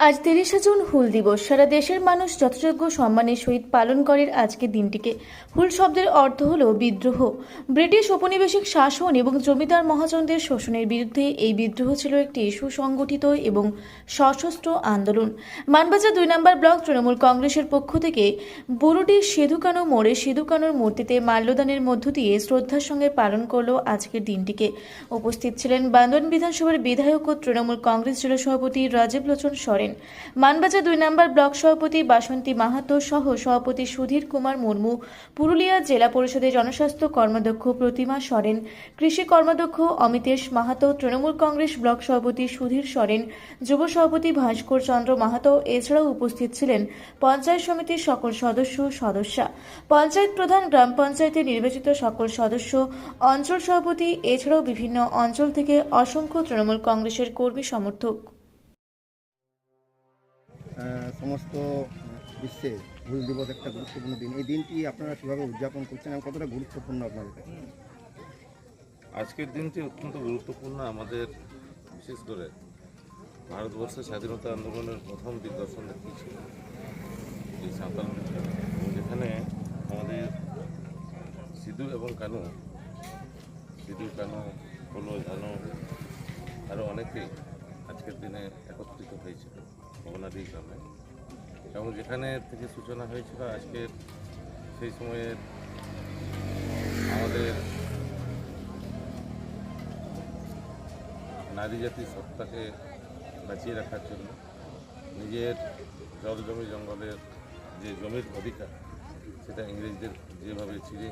আজ তিরিশে জুন, হুল দিবস। সারা দেশের মানুষ যথাযোগ্য সম্মানের সহিত পালন করে আজকের দিনটিকে। হুল শব্দের অর্থ হল বিদ্রোহ। ব্রিটিশ ঔপনিবেশিক শাসন এবং জমিদার মহাজনদের শোষণের বিরুদ্ধে এই বিদ্রোহ ছিল একটি সুসংগঠিত এবং সশস্ত্র আন্দোলন। মানবাজার দুই নম্বর ব্লক তৃণমূল কংগ্রেসের পক্ষ থেকে বুরুটির সেধুকানো মোড়ে সেধুকানোর মূর্তিতে মাল্যদানের মধ্য দিয়ে শ্রদ্ধার সঙ্গে পালন করল আজকের দিনটিকে। উপস্থিত ছিলেন বান্দন বিধানসভার বিধায়ক ও তৃণমূল কংগ্রেস জেলা সভাপতি রাজীব লোচন সরেন। মানবাজার দুই নম্বর ব্লক সভাপতি বাসন্তী মাহাতো সহ সভাপতি সুধীর কুমার মুর্মু, পুরুলিয়া জেলা পরিষদের জনস্বাস্থ্য কর্মাধ্যক্ষ প্রতিমা সরেন, কৃষি কর্মাধ্যক্ষ অমিতেশ মাহাতো, তৃণমূল কংগ্রেস ব্লক সভাপতি সুধীর সরেন, যুব সভাপতি ভাস্কর চন্দ্র মাহাতো, এছাড়াও উপস্থিত ছিলেন পঞ্চায়েত সমিতির সকল সদস্য সদস্যা। পঞ্চায়েত প্রধান, গ্রাম পঞ্চায়েতে নির্বাচিত সকল সদস্য, অঞ্চল সভাপতি, এছাড়াও বিভিন্ন অঞ্চল থেকে অসংখ্য তৃণমূল কংগ্রেসের কর্মী সমর্থক। সমস্ত বিশ্বে হুল দিবস একটা গুরুত্বপূর্ণ দিন। এই দিনটি আপনারা কীভাবে উদযাপন করছেন এবং কতটা গুরুত্বপূর্ণ আপনাদের কাছে? আজকের দিনটি অত্যন্ত গুরুত্বপূর্ণ আমাদের, বিশেষ করে ভারতবর্ষের স্বাধীনতা আন্দোলনের প্রথম দিগদর্শন দেখিয়েছিল এই সাঁওতাল যেখানে আমাদের সিধু এবং কানু সিধু কানু হলো ঝানু আরও অনেকেই আজকের দিনে একত্রিত হয়েছিল। ভবনাদি গ্রামে এবং যেখানে থেকে সূচনা হয়েছিল আজকের সেই সময়ের আমাদের নারী জাতির সত্তাকে বাঁচিয়ে রাখার জন্য নিজের জল জমি জঙ্গলের যে জমির অধিকার, সেটা ইংরেজদের যেভাবে ছিঁড়ে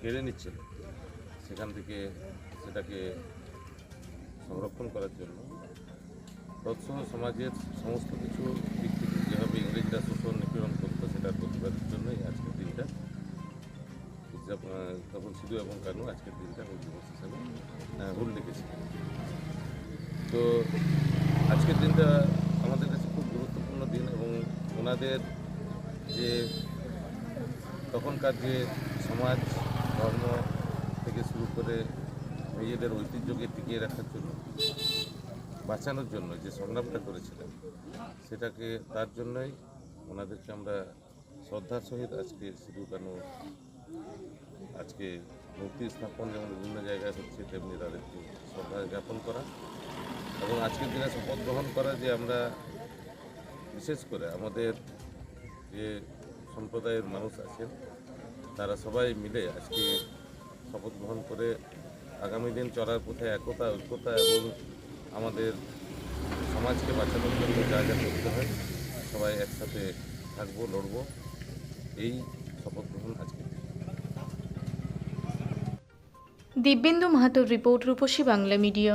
কেড়ে নিচ্ছিল, সেখান থেকে সেটাকে সংরক্ষণ করার জন্য তৎসহ সমাজের সমস্ত কিছু ইংরেজরা শোষণ নিপীড়ন করতো সেটার প্রতিবাদের জন্যই আজকের দিনটা। উদযাপন তখন সিধু এবং কানু আজকের দিনটা হুল দিবস হিসাবে হুল লিখেছিলেন তো আজকের দিনটা আমাদের কাছে খুব গুরুত্বপূর্ণ দিন এবং ওনাদের যে তখনকার যে সমাজ, ধর্ম থেকে শুরু করে নিজেদের ঐতিহ্যকে টিকিয়ে রাখার জন্য বাঁচানোর জন্য যে সংগ্রামটা করেছিলেন, সেটাকে তার জন্যই ওনাদেরকে আমরা শ্রদ্ধার সহিত আজকে সিধু কানু আজকে মূর্তি স্থাপন যেমন বিভিন্ন জায়গায় হচ্ছে, তেমনি তাদেরকে শ্রদ্ধা জ্ঞাপন করা এবং আজকের দিনে শপথ গ্রহণ করা যে আমরা বিশেষ করে আমাদের যে সম্প্রদায়ের মানুষ আছেন, তারা সবাই মিলে আজকে শপথ গ্রহণ করে আগামী দিন চলার পথে একতা, ঐক্যতা এবং আমাদের সমাজকে বাঁচানোর জন্য যা যা করতে হয়, সবাই একসাথে থাকব, লড়বো। এই শপথ গ্রহণ আজকে। দিব্যেন্দু মাহাতোর রিপোর্ট রূপসী বাংলা মিডিয়া।